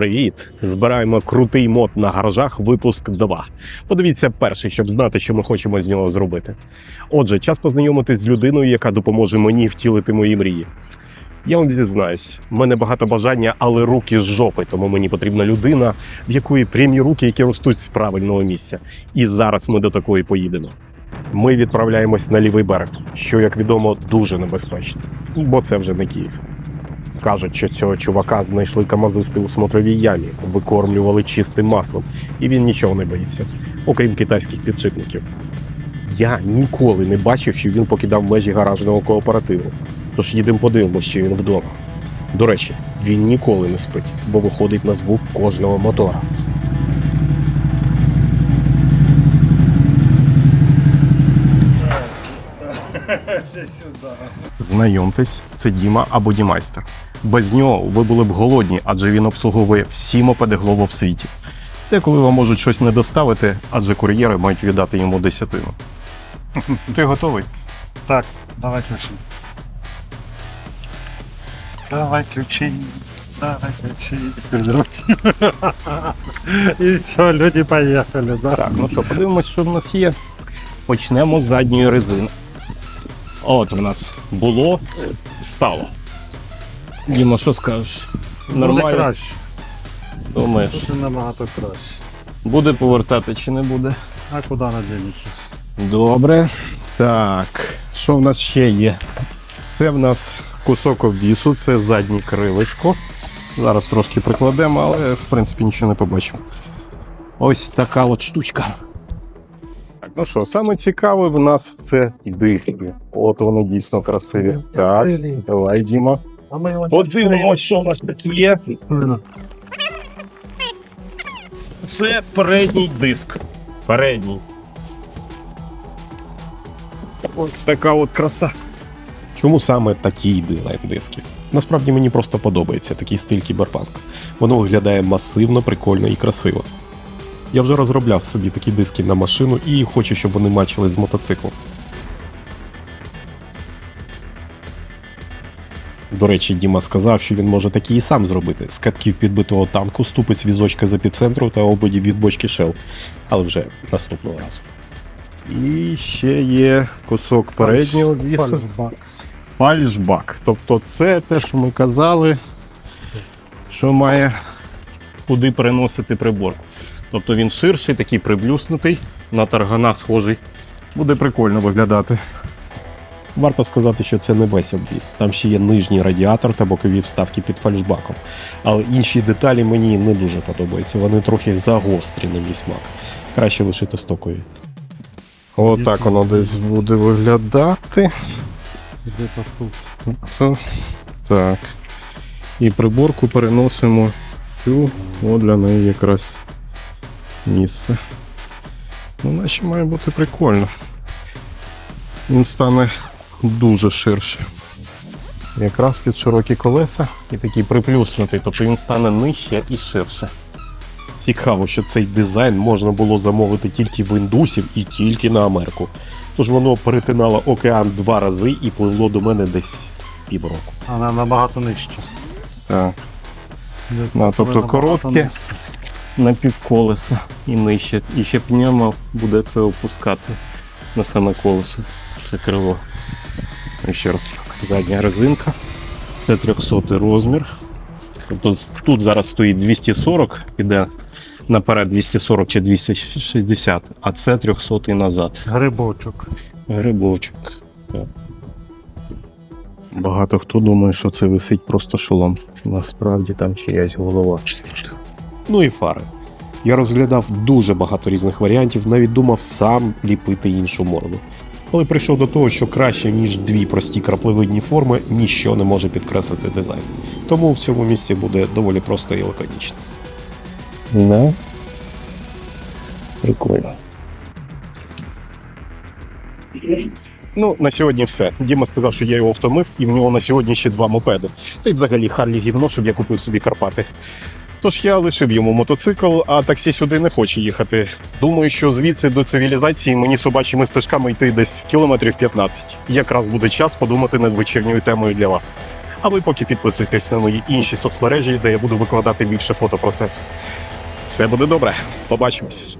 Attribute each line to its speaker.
Speaker 1: Привіт! Збираємо крутий мод на гаражах, випуск 2. Подивіться перший, щоб знати, що ми хочемо з нього зробити. Отже, час познайомитись з людиною, яка допоможе мені втілити мої мрії. Я вам зізнаюсь, в мене багато бажання, але руки з жопи, тому мені потрібна людина, в якої прямі руки, які ростуть з правильного місця. І зараз ми до такої поїдемо. Ми відправляємось на лівий берег, що, як відомо, дуже небезпечно, бо це вже не Київ. Кажуть, що цього чувака знайшли камазисти у смотровій ямі, викормлювали чистим маслом, і він нічого не боїться, окрім китайських підшипників. Я ніколи не бачив, що він покидав межі гаражного кооперативу. Тож їдемо подивимося, що він вдома. До речі, він ніколи не спить, бо виходить на звук кожного мотора. Знайомтесь, це Діма або Дімайстер. Без нього ви були б голодні, адже він обслуговує всі мопеди Глово в світі. Деколи вам можуть щось не доставити, адже кур'єри мають віддати йому десятину. Ти готовий?
Speaker 2: Так, давай ключи. Давай ключи. Давай ключи. Скажите. Все, люди поехали, да?
Speaker 1: Так, ну що, подивимось, що в нас є. Почнемо з задньої резини. От в нас було, стало. Діма, що скажеш?
Speaker 2: Буде
Speaker 1: Нормально?
Speaker 2: краще.
Speaker 1: Думаєш,
Speaker 2: Тут набагато краще.
Speaker 1: буде повертати чи не буде?
Speaker 2: А куди вона дінеться?
Speaker 1: Добре. Так, що в нас ще є? Це в нас кусок обвісу, це заднє крилишко. Зараз трошки прикладемо, але в принципі нічого не побачимо. Ось така от штучка. Ну що, саме цікаве в нас це диски. От вони дійсно красиві. Так, давай, Діма.
Speaker 2: Його
Speaker 1: Подивимось, що у нас тут є. Це передній диск. Передній. Ось така от краса. Чому саме такий дизайн дисків? Насправді мені просто подобається такий стиль кіберпанк. Воно виглядає масивно, прикольно і красиво. Я вже розробляв собі такі диски на машину і хочу, щоб вони мачили з мотоциклом. До речі, Діма сказав, що він може такий і сам зробити з катків підбитого танку, ступиць візочка з епіцентру та ободів від бочки шел. Але вже наступного разу. І ще є кусок переднього вісу.
Speaker 2: Фальшбак.
Speaker 1: Фальшбак. Тобто це те, що ми казали, що має куди переносити прибор. Тобто він ширший, такий приблюснутий, на таргана схожий. Буде прикольно виглядати. Варто сказати, що це не весь обвіз. Там ще є нижній радіатор та бокові вставки під фальшбаком. Але інші деталі мені не дуже подобаються. Вони трохи загострі на мій смак. Краще лишити стокові. Отак воно десь буде виглядати.
Speaker 2: Где-то тут.
Speaker 1: Це так. І приборку переносимо цю, о, для неї якраз місце. Ну, наче має бути прикольно. Він стане дуже ширше. Якраз під широкі колеса і такий приплюснутий, тобто він стане нижче і ширше. Цікаво, що цей дизайн можна було замовити тільки в індусів і тільки на Америку. Тож воно перетинало океан два рази і пливло до мене десь півроку.
Speaker 2: Вона набагато нижче.
Speaker 1: Так.
Speaker 2: Десь
Speaker 1: Ну, тобто коротке.
Speaker 2: нижче.
Speaker 1: На півколеса і нижче. І ще пневмо буде це опускати на саме колесо. Це крило. І ще раз задня резинка. Це 300 розмір. Тобто тут зараз стоїть 240, піде наперед 240 чи 260, а це 300 назад.
Speaker 2: Грибочок.
Speaker 1: Грибочок. Так. Багато хто думає, що це висить просто шолом. Насправді там чиясь голова. Ну і фари. Я розглядав дуже багато різних варіантів, навіть думав сам ліпити іншу морду. Але прийшов до того, що краще, ніж дві прості краплевидні форми, ніщо не може підкреслити дизайн. Тому в цьому місці буде доволі просто і лаконічно. Да. Прикольно. Ну, на сьогодні все. Діма сказав, що я його втомив, і в нього на сьогодні ще два мопеди. Та й взагалі Харлі гівно, щоб я купив собі Карпати. Тож я лишив йому мотоцикл, а таксі сюди не хоче їхати. Думаю, що звідси до цивілізації мені собачими стежками йти десь кілометрів 15. Якраз буде час подумати над вечірньою темою для вас. А ви поки підписуйтесь на мої інші соцмережі, де я буду викладати більше фото процесу. Все буде добре. Побачимось.